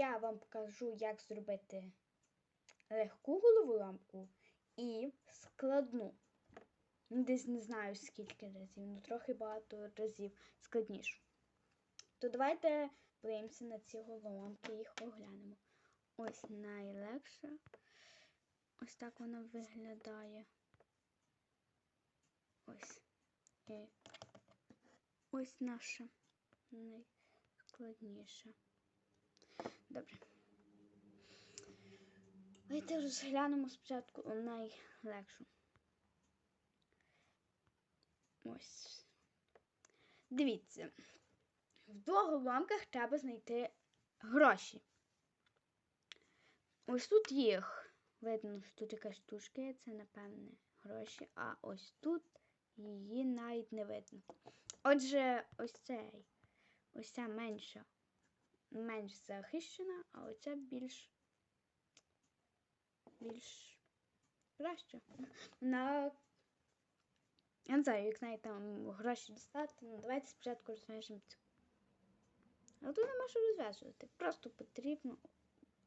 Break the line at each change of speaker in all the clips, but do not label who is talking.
я вам покажу, як зробити легку головоламку і складну. Ну, Десь не знаю скільки разів, ну трохи багато разів складнішу. То давайте подивимося на ці головоломки, їх оглянемо. Ось найлегша. Ось так вона виглядає. Ось. І ось наша найскладніша. Добре. Давайте розглянемо спочатку найлегшу. Ось. Дивіться. В двох головоломках треба знайти гроші. Ось тут їх. Видно, що тут якась штучка це, напевне, гроші, а ось тут її навіть не видно. Отже, ось цей, ось ця менша, менш захищена, а оця більш більш краща. Вона я не знаю, як навіть там гроші дістати. Ну, давайте спочатку розв'яжемо цю. А тут нема що розв'язувати. Просто потрібно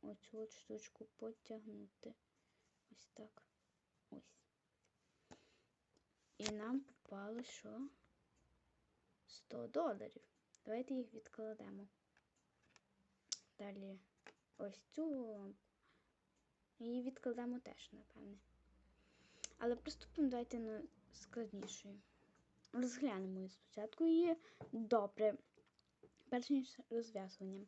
оцю от штучку потягнути. Ось так. Ось. І нам попало що? 100 доларів. Давайте їх відкладемо. Далі ось цю. Її відкладемо теж, напевне. Але приступимо давайте на складнішої. Розглянемо її спочатку її добре, перш ніж розв'язуванням.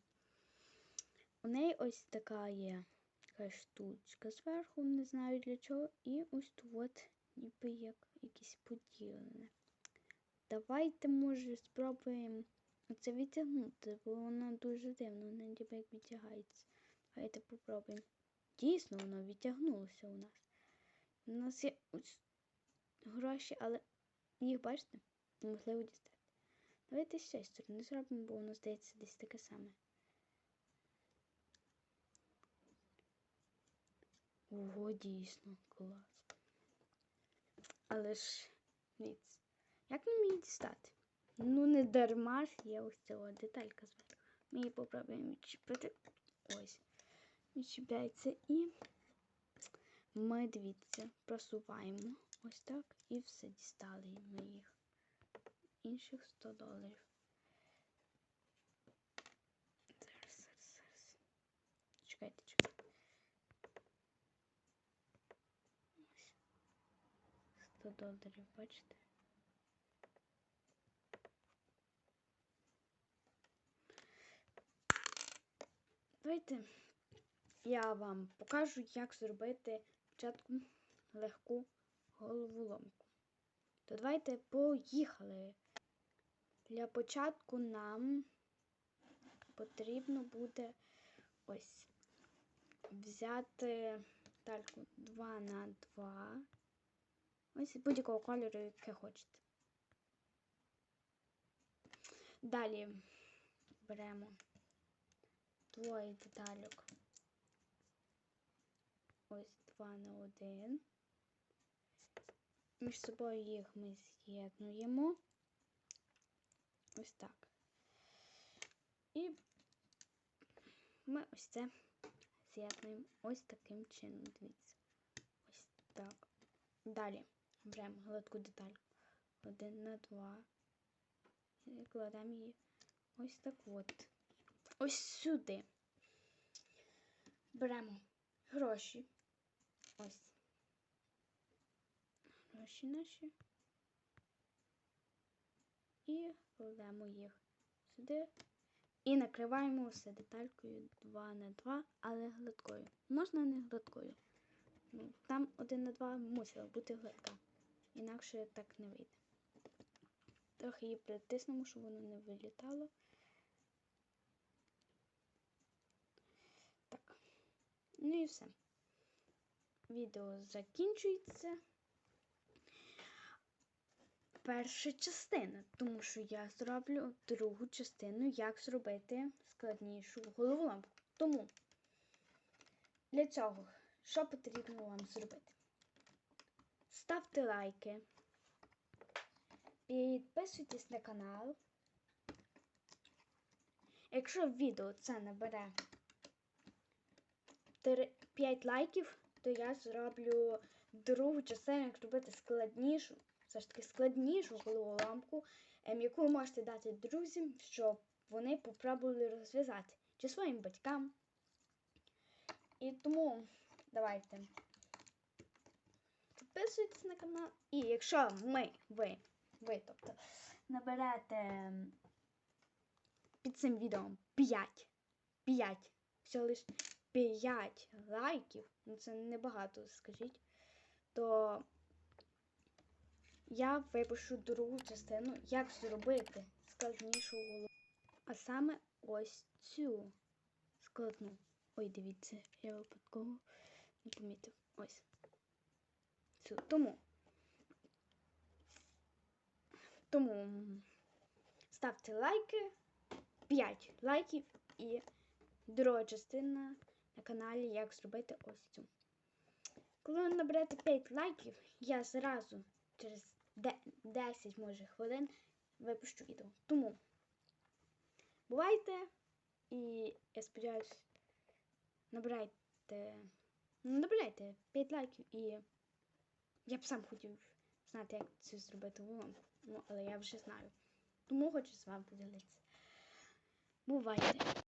У неї ось така є така штучка зверху, не знаю для чого, і ось тут от ніби як якесь поділене. Давайте, може, спробуємо це відтягнути, бо воно дуже дивно, воно ніби як відтягається. Давайте попробуємо. Дійсно, воно відтягнулося у нас. У нас є ось гроші, але їх, бачите, неможливо дістати. Давайте з цієї сторони зробимо, бо воно здається десь таке саме. Ого, дійсно, клас. Але ж, дивіться, як нам її дістати? Ну, не дарма ж є ось ця деталька зверху. Ми її попробуємо відчепити. Ось. Відчіпляється і ми, дивіться, просуваємо ось так і все дістали ми їх. Інших 100 доларів. Зараз, зараз, зараз. Чекайте, чекайте. Ось. 100 доларів, бачите? Давайте я вам покажу, як зробити спочатку легку головоломку. То давайте поїхали. Для початку нам потрібно буде ось взяти тальку 2 на 2. Ось будь-якого кольору, яке хочете. Далі беремо двоє детальок. Ось 2 на 1. Між собою їх ми з'єднуємо. Ось так. І ми ось це з'єднуємо ось таким чином. Дивіться. Ось так. Далі беремо гладку деталь. 1 на 2. І кладемо її ось так от. Ось сюди. Беремо гроші. Ось. Гроші наші. І кладемо їх сюди. І накриваємо все деталькою 2 на 2, але гладкою. Можна не гладкою. Ну, Там 1 на 2 мусила бути гладка. Інакше так не вийде. Трохи її притиснемо, щоб воно не вилітало. Ну і все. Відео закінчується. Перша частина, тому що я зроблю другу частину, як зробити складнішу головоломку. Тому для цього що потрібно вам зробити? Ставте лайки, підписуйтесь на канал. Якщо відео це набере 5 лайків, то я зроблю другу частину, як зробити складнішу, все ж таки складнішу головоламку, ем, яку ви можете дати друзям, щоб вони попробували розв'язати чи своїм батькам. І тому давайте підписуйтесь на канал. І якщо ми, ви, ви, тобто, наберете ем, під цим відео 5, 5, всього лиш 5 лайків, ну це небагато, скажіть, то я випишу другу частину, як зробити складнішу голову. А саме ось цю складну. Ой, дивіться, я випадково не помітив. Ось. Цю. Тому. Тому ставте лайки, 5 лайків і друга частина на каналі, як зробити ось цю. Коли ви наберете 5 лайків, я зразу через 10 може хвилин випущу відео. Тому бувайте і я сподіваюся, набирайте, ну, набирайте 5 лайків і я б сам хотів знати, як це зробити вам. Ну, але я вже знаю. Тому хочу з вами поділитися. Бувайте!